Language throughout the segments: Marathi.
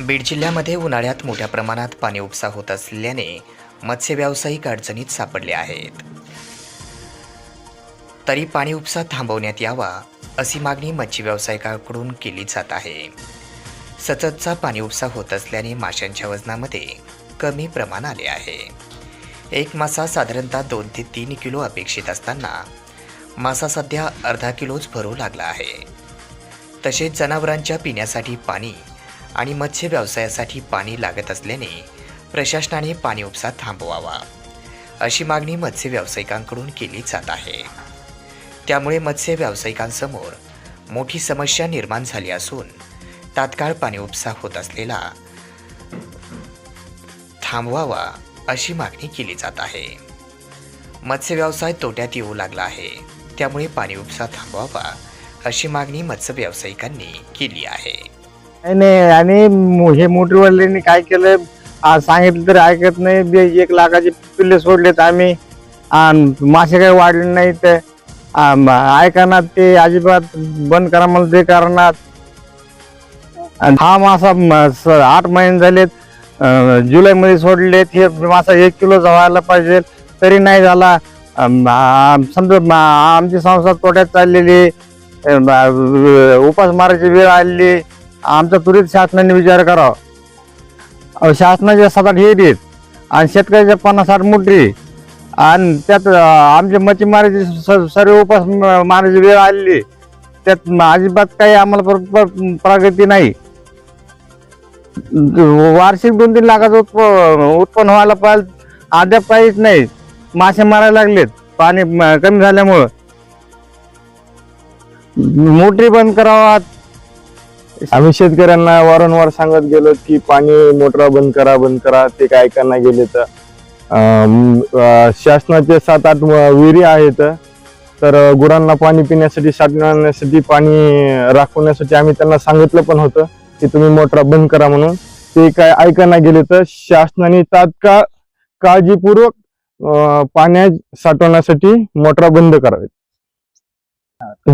बीड जिल्ह्यामध्ये उन्हाळ्यात मोठ्या प्रमाणात पाणी उपसा होत असल्याने मत्स्य व्यावसायिक अडचणीत सापडले आहेत. तरी पाणी उपसा थांबवण्यात यावा अशी मागणी मच्छी व्यावसायिकाकडून केली जात आहे. सततचा पाणी उपसा होत असल्याने माशांच्या वजनामध्ये कमी प्रमाण आले आहे. एक मासा साधारणतः दोन ते तीन किलो अपेक्षित असताना मासा सध्या अर्धा किलोच भरू लागला आहे. तसेच जनावरांच्या पिण्यासाठी पाणी आणि मत्स्य व्यवसायासाठी पाणी लागत असल्याने प्रशासनाने पाणी उपसा थांबवावा. अशी मागणी मत्स्य व्यावसायिकांकडून केली जात आहे. त्यामुळे मत्स्य व्यावसायिकांसमोर मोठी समस्या निर्माण झाली असून तात्काळ पाणी उपसा होत असलेला थांबवावा अशी मागणी केली जात आहे. मत्स्य व्यवसाय तोट्यात येऊ लागला आहे. त्यामुळे पाणी उपसा थांबवावा अशी मागणी मत्स्य व्यावसायिकांनी केली आहे. नाही नाही आणि मो- हे वडिलांनी काय केलं आज सांगितलं तरी ऐकत नाही. बे- एक लाखाचे पिल्ले सोडलेत आम्ही. आणि मासे काही वाढले नाही ते ऐकणार ते अजिबात बंद करा मला ते करणार. आणि हा मासा म- स- आठ महिने झालेत. अं, जुलैमध्ये सोडलेत. हे मासा एक किलो व्हायला पाहिजे. तरी नाही झाला. अं, आ- समजा म- आमची संस्था तोट्यात चाललेली. अं, उपास मारायची वेळ आलेली. आमचा त्वरित शासनाने विचार करावा शासनाच्या सात आठ आहेत. आणि शेतकऱ्याच्या पन्नास साठ मोठी आणि त्यात आमचे आमच्या मच्छीमाराची सर्व उपास म- मारायची वेळ आलेली. त्यात अजिबात काही आम्हाला प्रगती नाही. वार्षिक दोन तीन लाखाचं उत्प उत्पन्न व्हायला पाहिजे. अद्याप काहीच नाही. मासे मारायला लागलेत. पाणी कमी झाल्यामुळं. मोटरी बंद करावा आम्ही शेतकऱ्यांना वारंवार सांगत गेलो की पाणी मोटरा बंद करा बंद करा ते काय ऐकायला गेले तर. शासनाचे सात आठ विहिरी आहेत. तर गुरांना पाणी पिण्यासाठी साठवण्यासाठी पाणी राखवण्यासाठी आम्ही त्यांना सांगितलं पण होतं की तुम्ही मोटरा बंद करा म्हणून. ते काय ऐकायला गेले तर शासनाने तात्काळ काळजीपूर्वक पाण्या साठवण्यासाठी मोटरा बंद करावेत.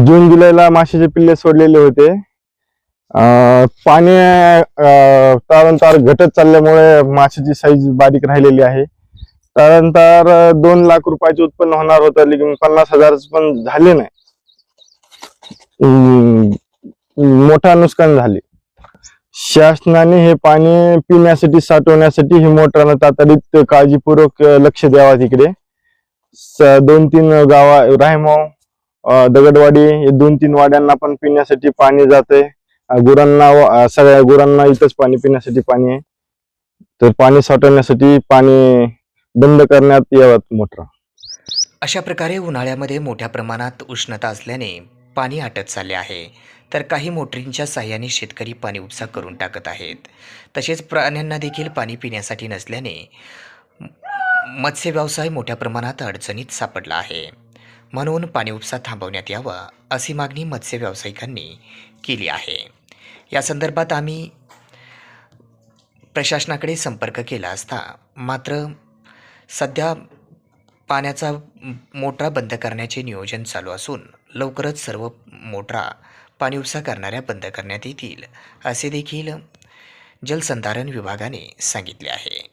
जून जुलैला माशाचे पिल्ले सोडलेले होते. पाणी अं, घटत चालल्यामुळे माशाची साईज बारीक राहिलेली आहे. त्यानंतर दोन लाख रुपयाचे उत्पन्न होणार होतं लेकिन पन्नास हजार पण झाले नाही. मोठा नुकसान झाले. शासनाने हे पाणी पिण्यासाठी साठवण्यासाठी ही मोटरानं तातडीत काळजीपूर्वक लक्ष द्यावा तिकडे. दोन तीन गावा रायमाव दगडवाडी हे दोन तीन वाड्यांना पण पिण्यासाठी पाणी जाते गुरांना सगळ्या गुरांना इथंच पाणी पिण्यासाठी पाणी आहे. तर पाणी साठवण्यासाठी पाणी बंद करण्यात यावं मोटर. अशा प्रकारे उन्हाळ्यामध्ये मोठ्या प्रमाणात उष्णता असल्याने पाणी आटत चालले आहे. तर काही मोटरींच्या साह्याने शेतकरी पाणी उपसा करून टाकत आहेत. तसेच प्राण्यांना देखील पाणी पिण्यासाठी नसल्याने मत्स्य व्यवसाय मोठ्या प्रमाणात अडचणीत सापडला आहे. म्हणून पाणी उपसा थांबवण्यात यावा अशी मागणी मत्स्य व्यावसायिकांनी केली आहे. या संदर्भात आम्ही प्रशासनाकडे संपर्क केला असता. मात्र सध्या पाण्याचा मोटरा बंद करण्याचे नियोजन चालू असून लवकरच सर्व मोटरा पाणी उपसा करणाऱ्या बंद करण्यात येतील असे देखील जलसंधारण विभागाने सांगितले आहे.